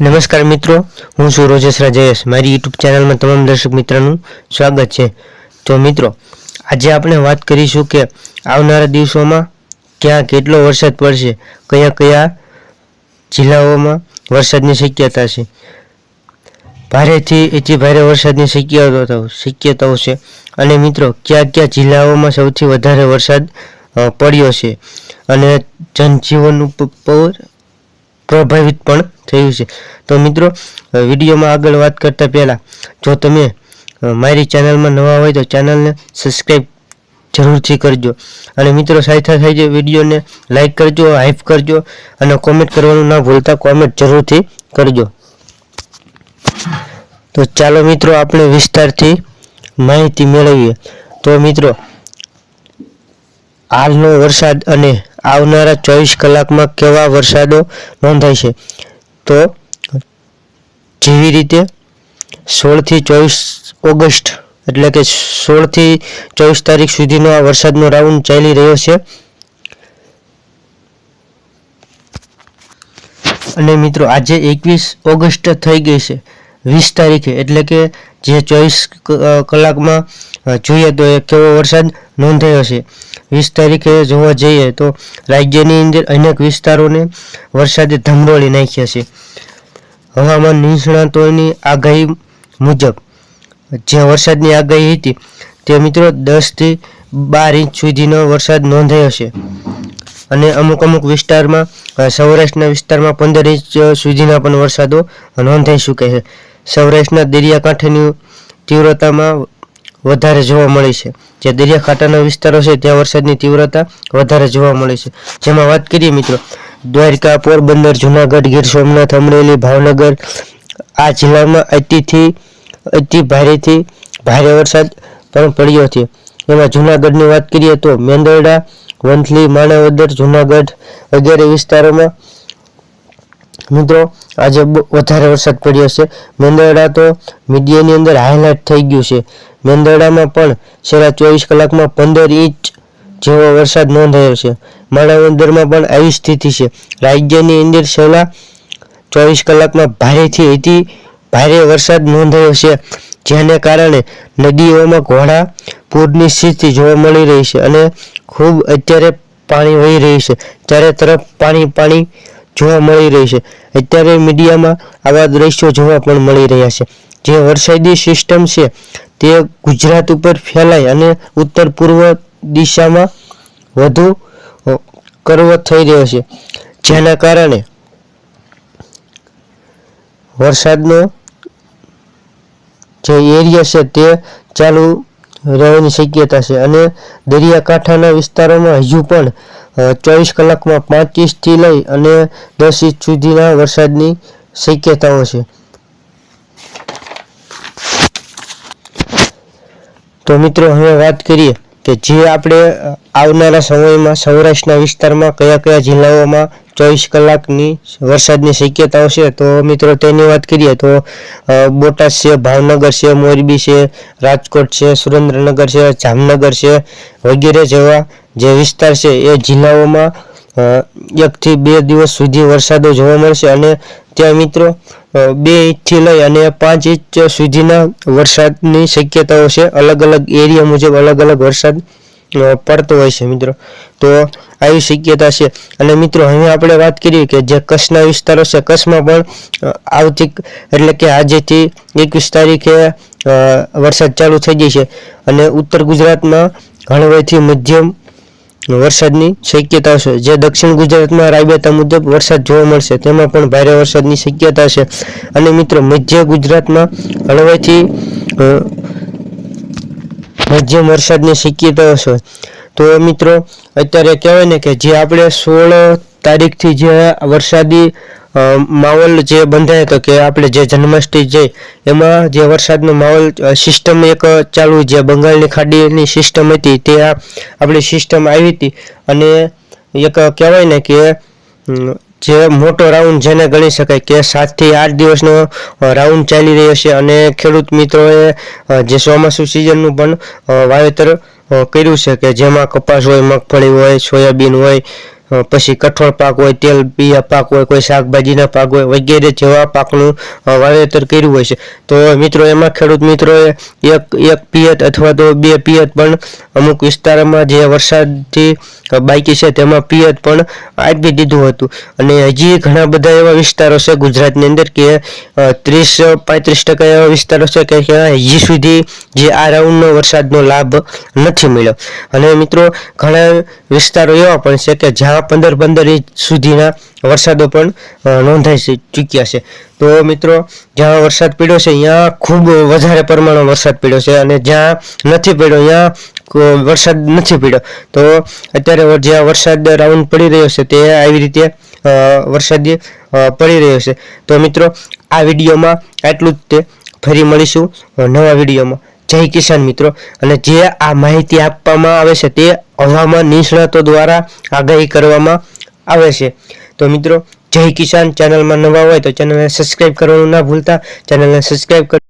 નમસ્કાર મિત્રો, હું છું રોજેશ જયેશ મારી યુટ્યુબ ચેનલમાં તમામ દર્શક મિત્રોનું સ્વાગત છે. તો મિત્રો, આજે આપણે વાત કરીશું કે આવનારા દિવસોમાં ક્યાં કેટલો વરસાદ પડશે, કયા કયા જિલ્લાઓમાં વરસાદની શક્યતા છે. ભારેથી એથી ભારે વરસાદની શક્યતાઓ શક્યતાઓ છે. અને મિત્રો, કયા કયા જિલ્લાઓમાં સૌથી વધારે વરસાદ પડ્યો છે? અને જનજીવન ઉપર પ્રભાવિત પણ થયું છે. તો મિત્રો વિડીયોમાં આગળ વાત કરતા પહેલાં, જો તમે મારી ચેનલમાં નવા હોય તો ચેનલને સબસ્ક્રાઈબ જરૂરથી કરજો. અને મિત્રો, સાથે સાથે વિડીયોને લાઇક કરજો, હાઈપ કરજો, અને કોમેન્ટ કરવાનું ના ભૂલતા કોમેન્ટ જરૂરથી કરજો. તો ચાલો મિત્રો, આપણે વિસ્તારથી માહિતી મેળવીએ. તો મિત્રો, હાલનો વરસાદ અને આવનારા ચોવીસ કલાકમાં કેવા વરસાદો નોંધાય છે? તો જેવી રીતે સોળથી ચોવીસ ઓગસ્ટ, એટલે કે સોળથી ચોવીસ તારીખ સુધીનો આ વરસાદનો રાઉન્ડ ચાલી રહ્યો છે. અને મિત્રો, આજે એકવીસ ઓગસ્ટ થઈ ગઈ છે, વીસ તારીખે, એટલે કે જે ચોવીસ કલાકમાં જોઈએ તો કેવો વરસાદ નોંધાયો છે. વીસ તારીખે જોવા જઈએ તો રાજ્યની અંદર અનેક વિસ્તારોને વરસાદે ધમરોળી નાખ્યા છે. હવામાન નિષ્ણાતોની આગાહી મુજબ જે વરસાદની આગાહી હતી તે મિત્રો દસથી બાર ઇંચ સુધીનો વરસાદ નોંધાયો છે. અને અમુક અમુક વિસ્તારમાં સૌરાષ્ટ્રના વિસ્તારમાં પંદર ઇંચ સુધીના પણ વરસાદો નોંધાઈ શકે છે. સૌરાષ્ટ્રના દરિયાકાંઠાની તીવ્રતામાં વધારે જોવા મળે છે. જે દરિયાકાંઠાના વિસ્તારો છે, ત્યાં વરસાદની તીવ્રતા વધારે જોવા મળે છે. જેમાં વાત કરીએ મિત્રો, દ્વારકા, પોરબંદર, જુનાગઢ, ગીર સોમનાથ, અમરેલી, ભાવનગર, આ જિલ્લામાં અતિથી, અતિ ભારેથી ભારે વરસાદ પણ પડ્યો છે. એમાં જુનાગઢની વાત કરીએ તો મેંદરડા, વંથલી, માણાવદર, જુનાગઢ વગેરે વિસ્તારોમાં મિત્રો, આજે વધારે વરસાદ પડ્યો છે. મેંદરડા તો મીડિયાની અંદર હાઇલાઇટ થઈ ગયું છે. મેંદરડામાં પણ છેલ્લા ચોવીસ કલાકમાં પંદર ઇંચ જેવો વરસાદ નોંધાયો છે. માણાવદરમાં પણ આવી સ્થિતિ છે. રાજ્યની અંદર છેલ્લા ચોવીસ કલાકમાં ભારેથી અતિ ભારે વરસાદ નોંધાયો છે. જેને કારણે નદીઓમાં ઘોડા પૂરની સ્થિતિ જોવા મળી રહી છે અને ખૂબ અત્યારે પાણી વહી રહ્યું છે. ચારે તરફ પાણી પાણી જોવા મળી રહી છે. અત્યારે મીડિયામાં આવા દ્રશ્યો જોવા પણ મળી રહ્યા છે. જે વરસાદી સિસ્ટમ છે તે ગુજરાત ઉપર ફેલાય અને ઉત્તર પૂર્વ દિશામાં વધુ કરવો થઈ રહ્યો છે. જેના કારણે વરસાદનો જે એરિયા છે તે ચાલુ રહેવાની શક્યતા છે અને દરિયાકાંઠાના વિસ્તારોમાં હજુ પણ ચોવીસ કલાકમાં પાંચ ઇંચથી લઈ અને દસ ઇંચ સુધીના વરસાદની શક્યતાઓ છે. તો મિત્રો, હવે વાત કરીએ કે જે આપણે આવનારા સમયમાં સૌરાષ્ટ્રના વિસ્તારમાં કયા કયા જિલ્લાઓમાં ચોવીસ કલાકની વરસાદની શક્યતાઓ છે, તો મિત્રો, તેની વાત કરીએ તો બોટાદ છે, ભાવનગર છે, મોરબી છે, રાજકોટ છે, સુરેન્દ્રનગર છે, જામનગર છે, વગેરે જેવા જે વિસ્તાર છે એ જિલ્લાઓમાં એકથી બે દિવસ સુધી વરસાદો જોવા મળશે અને ત્યાં મિત્રો બે ઇંચથી લઈ અને પાંચ ઇંચ સુધીના વરસાદની શક્યતાઓ છે. અલગ અલગ એરિયા મુજબ અલગ અલગ વરસાદ પડતો હોય છે મિત્રો. તો આવી શક્યતા છે. અને મિત્રો, હવે આપણે વાત કરીએ કે જે કચ્છના વિસ્તારો છે, કચ્છમાં પણ આવતી એટલે કે આજેથી એકવીસ તારીખે વરસાદ ચાલુ થઈ ગઈ છે. અને ઉત્તર ગુજરાતમાં હળવેથી મધ્યમ વરસાદની શક્યતા છે. જે દક્ષિણ ગુજરાતમાં રાયબેતા મુજબ વરસાદ જોવા મળશે, તેમાં પણ ભારે વરસાદની શક્યતા છે. અને મિત્રો, મધ્ય ગુજરાતમાં હળવેથી મધ્યમ વરસાદની શક્યતા છે. તો મિત્રો, અત્યારે કહેવાય ને કે જે આપણે સોળ તારીખથી જે વરસાદી માહોલ જે બંધાય હતો કે આપણે જે જન્માષ્ટમી છે, એમાં જે વરસાદનો માહોલ સિસ્ટમ એક ચાલુ જે બંગાળની ખાડીની સિસ્ટમ હતી, તે આપણી સિસ્ટમ આવી હતી. અને એક કહેવાય ને કે જે મોટો રાઉન્ડ જેને ગણી શકાય કે સાતથી આઠ દિવસનો રાઉન્ડ ચાલી રહ્યો છે. અને ખેડૂત મિત્રોએ જે ચોમાસું સિઝનનું પણ વાવેતર કર્યું છે કે જેમાં કપાસ હોય, મગફળી હોય, સોયાબીન હોય પછી કઠોળ પાક હોય, તેલ, બિયા પાક હોય, કોઈ શાકભાજીના પાક હોય, વગેરે જેવા પાકનું વાવેતર કર્યું હોય છે. તો મિત્રો, એમાં ખેડૂત મિત્રોએ એક એક પિયત અથવા તો બે પિયત પણ અમુક વિસ્તારોમાં જે વરસાદથી બાકી છે તેમાં પિયત પણ આપી દીધું હતું. અને હજી ઘણા બધા એવા વિસ્તારો છે ગુજરાતની અંદર કે ત્રીસ, પાંત્રીસ ટકા એવા વિસ્તારો છે કે હજી સુધી જે આ રાઉન્ડનો વરસાદનો લાભ નથી મળ્યો. અને મિત્રો, ઘણા વિસ્તારો એવા પણ છે કે જ્યાં પંદર પંદર ઇંચ સુધીના વરસાદો પણ નોંધાઈ ચૂક્યા છે. તો મિત્રો, જ્યાં વરસાદ પડ્યો છે, ત્યાં ખૂબ વધારે પ્રમાણમાં વરસાદ પડ્યો છે અને જ્યાં નથી પડ્યો, ત્યાં વરસાદ નથી પડ્યો. તો અત્યારે જ્યાં વરસાદ રાઉન્ડ પડી રહ્યો છે, તે આવી રીતે વરસાદ પડી રહ્યો છે. તો મિત્રો, આ વિડીયોમાં આટલું જ તે. ફરી મળીશું નવા વિડીયોમાં. જય કિસાન મિત્રો. અને જે આ માહિતી આપવામાં આવે છે તે હવામાન નિષ્ણાતો દ્વારા આગાહી કરવામાં આવે છે. તો મિત્રો, જય કિસાન. ચેનલમાં નવા હોય તો ચેનલને સબસ્ક્રાઈબ કરવાનું ના ભૂલતા. ચેનલને સબસ્ક્રાઇબ કર